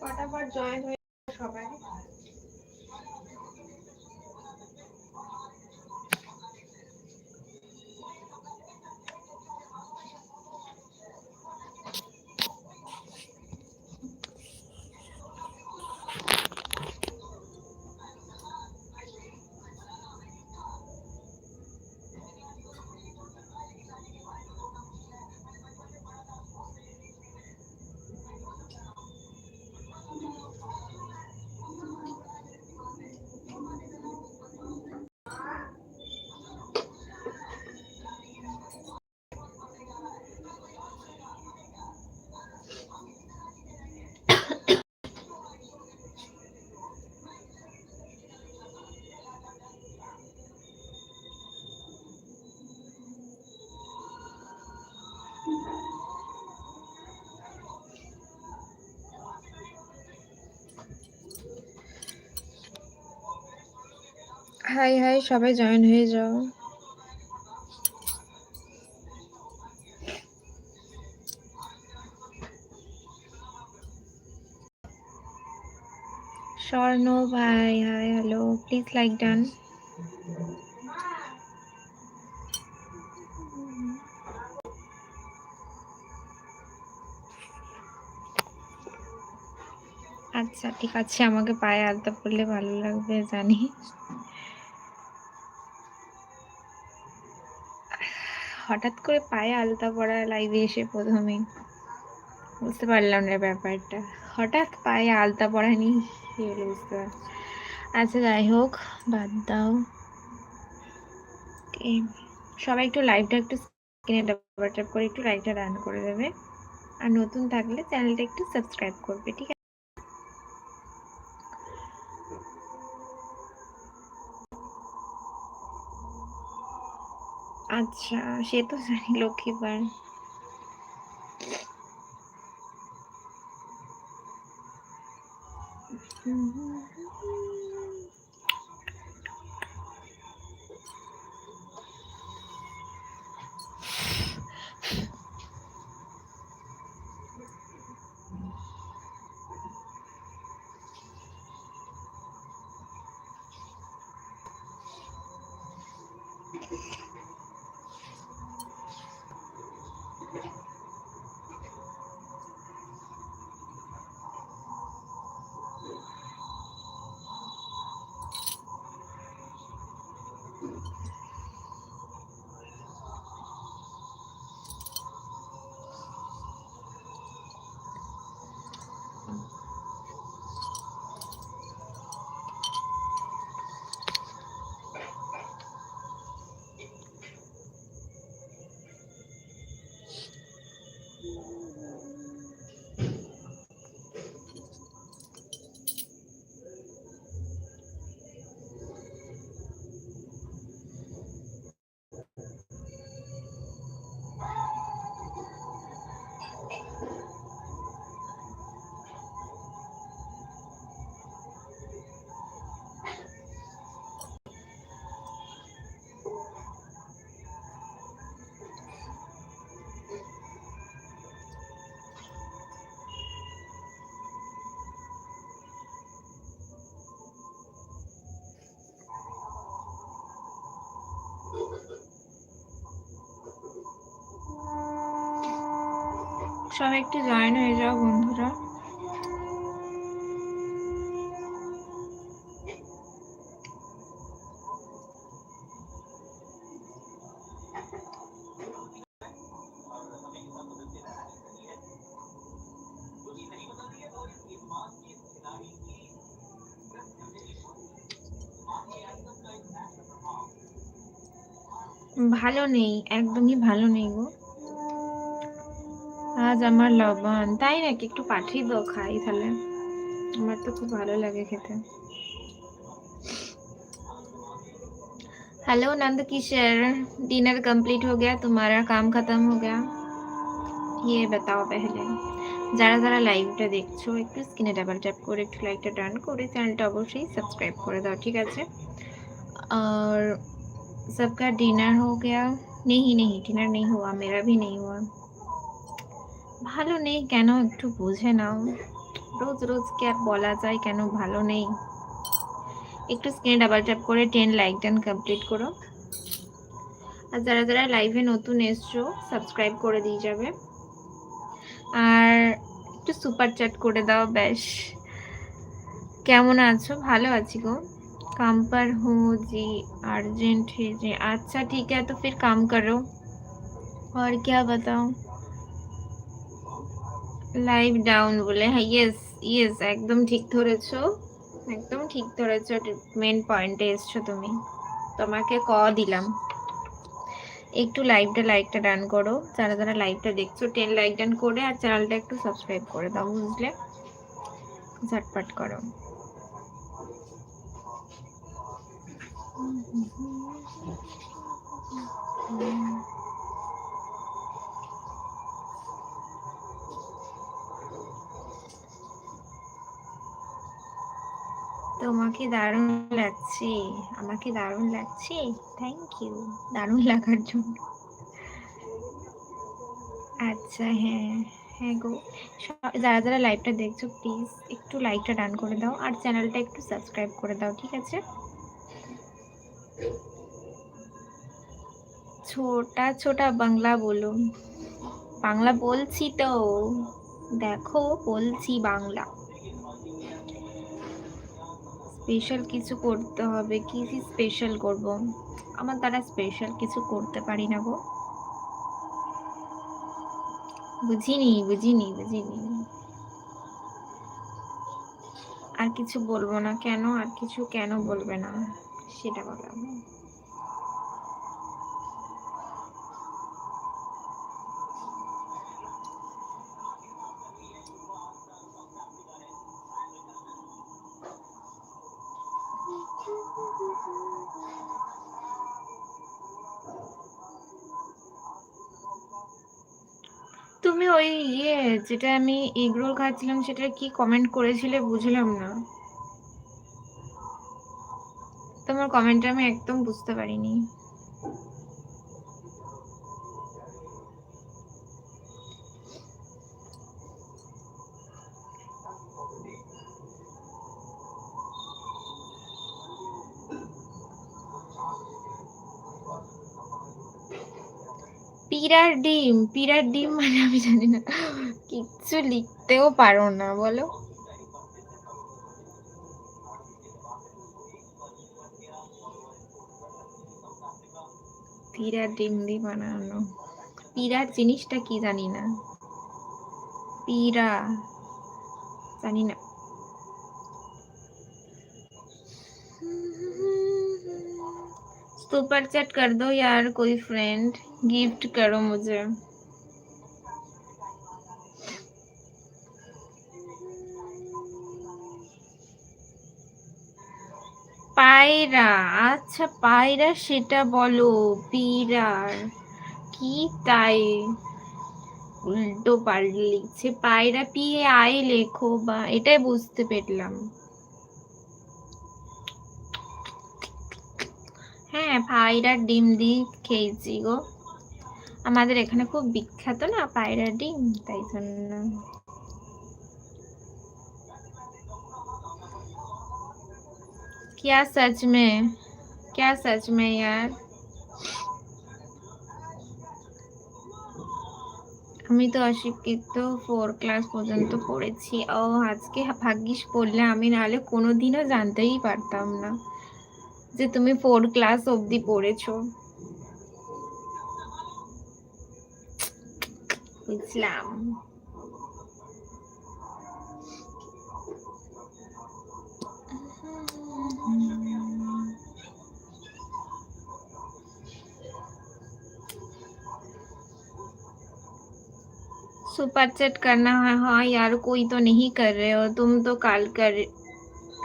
ফটাফট জয়েন হয়ে সবাই? হাই হাই, সবাই জয়েন হয়ে যাও। স্বর্ণ, ভাই, hi, hello please like done আচ্ছা ঠিক আছে, আমাকে পায়ে আলতা পড়লে ভালো লাগবে, জানি। হঠাৎ করে পায়ে আলতা পড়া লাইভে এসে প্রথমেই। বুঝতে পারলাম না ব্যাপারটা। হঠাৎ পায়ে আলতা পড়া নি বুঝতে পার আচ্ছা যাই হোক, বাদ দাও। সবাই একটু লাইভটা একটু স্ক্রিনে ডাবল করে একটু লাইভটা রান করে দেবে। আর নতুন থাকলে চ্যানেলটা একটু সাবস্ক্রাইব করবে, ঠিক আছে? আচ্ছা সে তো জানি লক্ষ্মীবার সবাই একটু জয়েন হয়ে যাও বন্ধুরা। ভালো নেই একদমই ভালো নেই গো। আজ আমার লবণ তাই নাকি একটু পাঠিয়ে দাও খাই তাহলে আমার তো খুব ভালো লাগে খেতে hello Nand Kishore dinner complete हो गया तुम्हारा काम खत्म हो गया ये बताओ पहले যারা যারা লাইভটা দেখছো একটু স্ক্রিনে ডাবল ট্যাপ করে একটু লাইকটা টার্ন করে চ্যানেলটা অবশ্যই সাবস্ক্রাইব করে দাও ঠিক আছে और सबका डिनर हो गया नहीं नहीं डिनर नहीं हुआ मेरा भी नहीं हुआ ভালো নেই কেন একটু বুঝে নাও রোজ রোজ কি আর বলা যায় কেন ভালো নেই একটু স্ক্রিনে ডাবল ট্যাপ করে টেন লাইক ডান কমপ্লিট করো আর যারা যারা লাইভে নতুন এসছো সাবস্ক্রাইব করে দিয়ে যাবে আর একটু সুপার চ্যাট করে দাও ব্যাস কেমন আছো ভালো আছি গো काम पर हूँ जी अर्जेंट है जी अच्छा ठीक है तो फिर काम करो और क्या बताऊँ লাইভ ডাউন বলে হ্যাঁ ইয়েস ইয়েস একদম ঠিক ধরেছো। একদম ঠিক ধরেছো মেন পয়েন্টে এসছো তুমি। তোমাকে ক দিলাম। একটু লাইভটা লাইকটা ডান করো। যারা যারা লাইভটা দেখছ টেন লাইক ডান করে আর চ্যানেলটা একটু সাবস্ক্রাইব করে দাও, বুঝলে? ঝটপট করো। তোমাকে দারুণ লাগছে, আমাকে দারুণ লাগছে থ্যাংক ইউ দারুণ লাগার জন্য। আচ্ছা হ্যাঁ হ্যাঁ গো। যারা যারা লাইভটা দেখছ প্লিজ একটু লাইকটা ডান করে দাও আর চ্যানেলটা একটু সাবস্ক্রাইব করে দাও, ঠিক আছে? ছোটা ছোটা বাংলা বলো বাংলা বলছি তো। দেখো, বলছি বাংলা। স্পেশাল কিছু করতে হবে। কি স্পেশাল করব? আমার দ্বারা স্পেশাল কিছু করতে পারি না গো। বুঝিনি বুঝিনি বুঝিনি। আর কিছু বলব না কেন? আর কিছু কেন বলবে না? সেটা বললাম তুমি ওই ইয়ে যেটা আমি এগরোল খাচ্ছিলাম সেটা কি কমেন্ট করেছিলে বুঝলাম না। তোমার কমেন্টটা আমি একদম বুঝতে পারিনি। পিরার ডিম পিরার ডিম মানে আমি জানি না। কিচ্ছু লিখতেও পারো না, বলো। পিরার ডিম দিয়ে বানানো। পিরার জিনিসটা কি জানি না। পিরা। জানি না। सुपर चैट कर दो यार कोई फ्रेंड गिफ्ट करो मुझे পায়রা আচ্ছা পায়রা সেটা বলো পিরার কি তাই উল্টো পাল্টে লিখছে পায়রা পি আই লেখো বা এটাই বুঝতে পেরলাম পায়রার ডিম দিয়ে খেয়েছি গো আমাদের এখানে খুব বিখ্যাত না পায়রার ডিম তাই জন্য क्या सच में क्या सच में यार আমি তো অশিক্ষিত ফোর ক্লাস পর্যন্ত পড়েছি ও আজকে ভাগ্যিস পড়লে আমি নাহলে কোনোদিনও জানতেই পারতাম না যে তুমি ফোর ক্লাস অবধি পড়েছো বুঝলাম सुपर चैट करना है हाँ यार कोई तो नहीं कर रहे हो तुम तो कल कर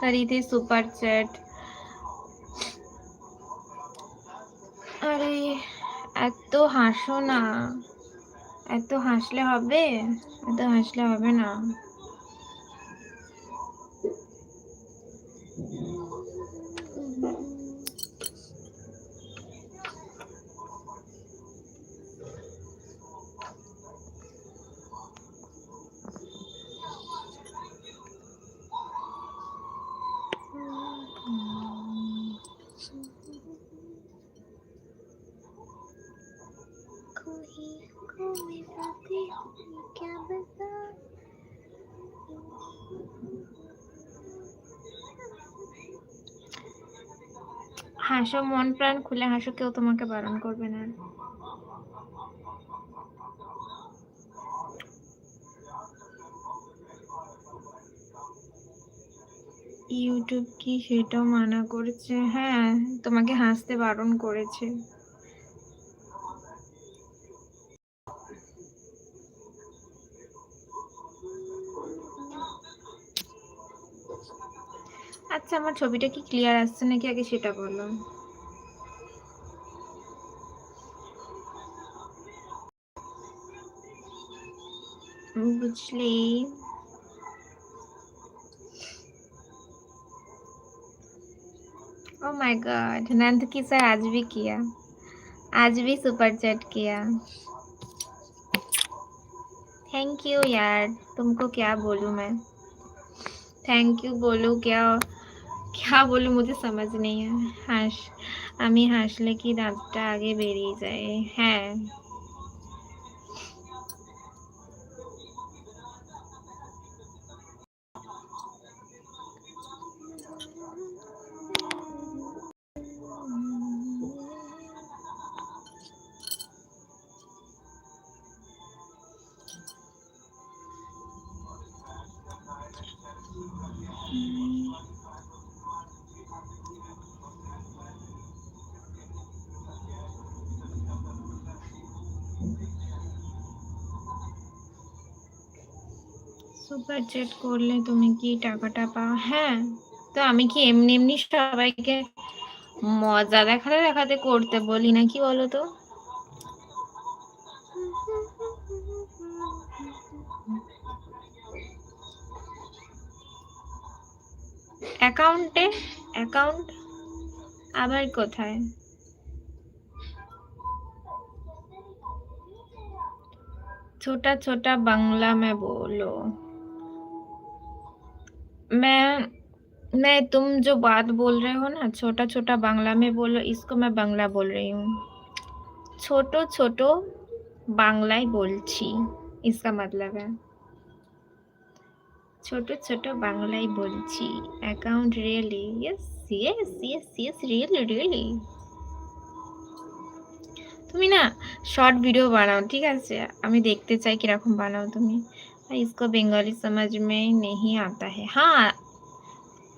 करी थी सुपर चैट আরে এত হাসো না। এত হাসলে হবে? এত হাসলে হবে না। হাসো, মন প্রাণ খুলে হাসো, কেউ তোমাকে বারণ করবে না। ইউটিউব কি সেটাও মানা করেছে? হ্যাঁ তোমাকে হাসতে বারণ করেছে। আচ্ছা আমার ছবিটা কি ক্লিয়ার আসছে নাকি আগে সেটা বলো বুঝলি ओ माय गॉड नंद की सर आज भी किया आज भी सुपर चैट किया थैंक यू यार तुमको क्या बोलूँ मैं थैंक यू बोलूँ क्या क्या बोलूँ मुझे समझ नहीं है হাস আমি হাসলে কি দাঁতটা আগে বেরিয়ে যায় হ্যাঁ সুপার চ্যাট করলে তুমি কি টাকাটা পাও হ্যাঁ তো আমি কি এমনি এমনি সবাইকে মজা দেখাতে দেখাতে করতে বলি না কি বলো তো অ্যাকাউন্টে অ্যাকাউন্ট আবার কোথায় छोटा छोटा बांग्ला में बोलो मैं मैं तुम जो बात बोल रहे हो ना छोटा छोटा बांग्ला में बोलो इसको मैं बांग्ला बोल रही हूँ छोटो छोटो বাংলায় বলছি इसका मतलब है ছোট ছোট বাংলায় বলছি account really yes yes yes yes really really তুমি না শর্ট ভিডিও বানাও ঠিক আছে আমি দেখতে চাই কিরকম বানাও তুমি हाँ, इसको बंगाली समझ में नहीं आता है। हाँ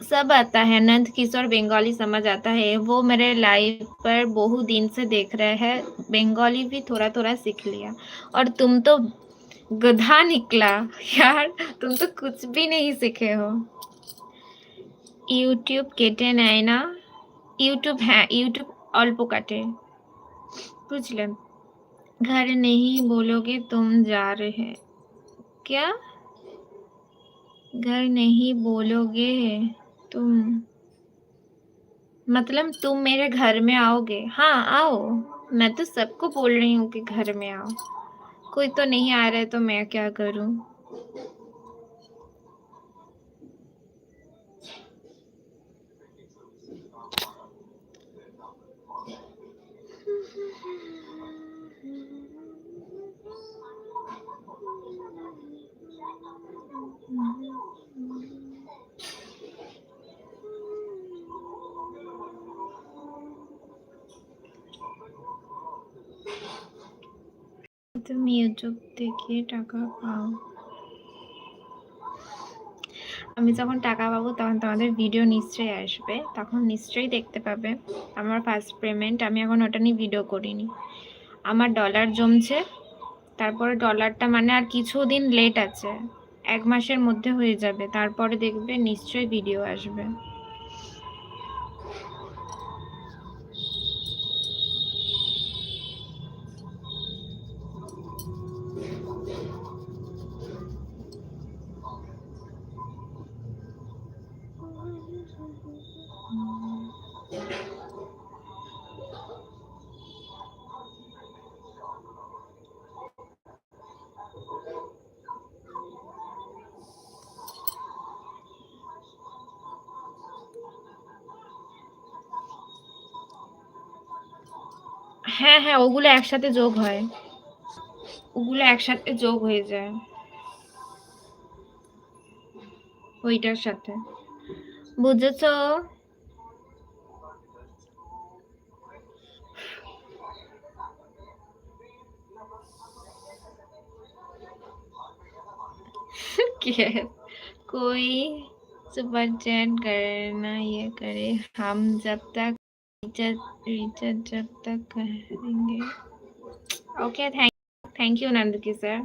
सब आता है। नंद किशोर बंगाली समझ आता है। वो मेरे लाइव पर बहुत दिन से देख रहे हैं। बंगाली भी थोड़ा थोड़ा सीख लिया। और तुम तो गधा निकला। यार, तुम तो कुछ भी नहीं सीखे हो। यूट्यूब केटे नैना ना यूट्यूब है यूट्यूब अल्प काटे। पूछ ले। घर नहीं बोलोगे, तुम जा रहे हैं। क्या? घर नहीं बोलोगे तुम। मतलब तुम मेरे घर में आओगे। हाँ आओ। मैं तो सबको बोल रही हूँ कि घर में आओ। कोई तो नहीं आ रहा है तो मैं क्या करूँ? তুমি ইউটিউব থেকে টাকা পাও। আমি যখন টাকা পাবো তখন তোমাদের ভিডিও নিশ্চয়ই আসবে। তখন নিশ্চয়ই দেখতে পাবে। আমার ফার্স্ট পেমেন্ট আমি এখন ওটা নিয়ে ভিডিও করিনি। আমার ডলার জমছে। তারপরে ডলারটা মানে আর কিছুদিন লেট আছে। এক মাসের মধ্যে হয়ে যাবে। তারপরে দেখবে নিশ্চয়ই ভিডিও আসবে। হ্যাঁ হ্যাঁ ওগুলো একসাথে যোগ হয়। ওগুলো একসাথে যোগ হয়ে যায়। ওইটার সাথে। বুঝেছ? সুপার सुपर করে না ইয়ে করে। হাম जब तक रिचार्ज जब तक करेंगे ओके थैंक थैंक यू नंदकी सर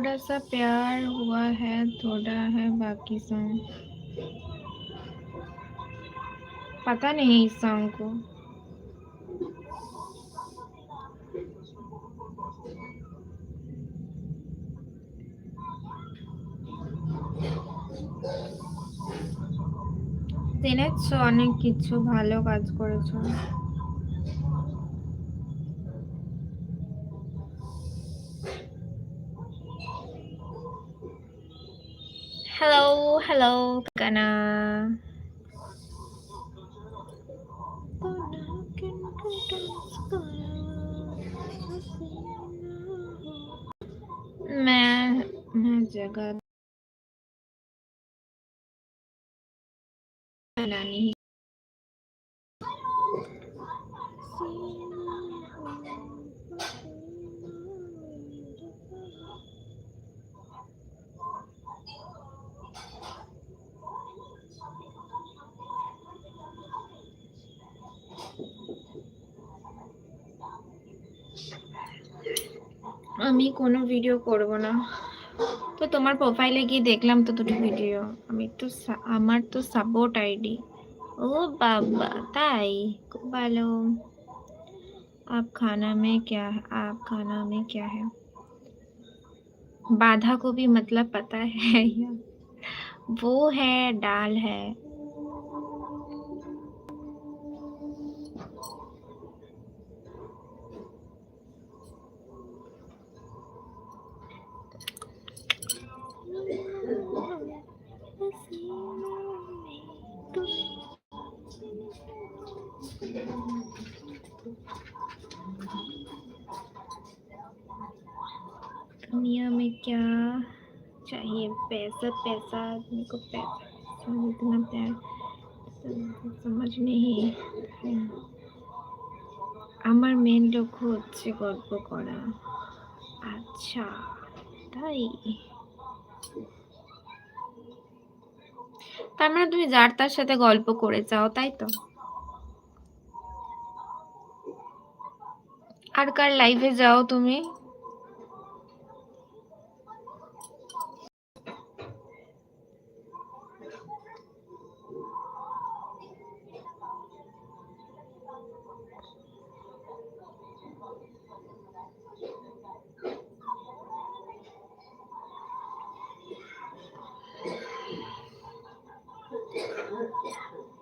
थोड़ा सा प्यार हुआ है थोड़ा है बाकी सॉन्ग पता नहीं इस सॉन्ग को জেনেছো অনেক কিছু ভালো কাজ করেছো hello Kak Ana. मैं मैं আমি কোনো ভিডিও করব না তো তোমার প্রোফাইলে গিয়ে দেখলাম তো দুটো ভিডিও আমি তো সা- আমার তো সাপোর্ট আইডি ও বাবা তাই খুব ভালো आप खाना में क्या है आप खाना में क्या है बाधा को भी मतलब पता है या वो है दाल है पैसा पैसा आदमी को पैसा पैसा, इतना प्यार सब समझ नहीं আমার মেন লক্ষ্য হচ্ছে গল্প করা আচ্ছা তাই তার মানে তুমি যার তার সাথে গল্প করে চাও তাই তো আর কার লাইভে যাও তুমি 好。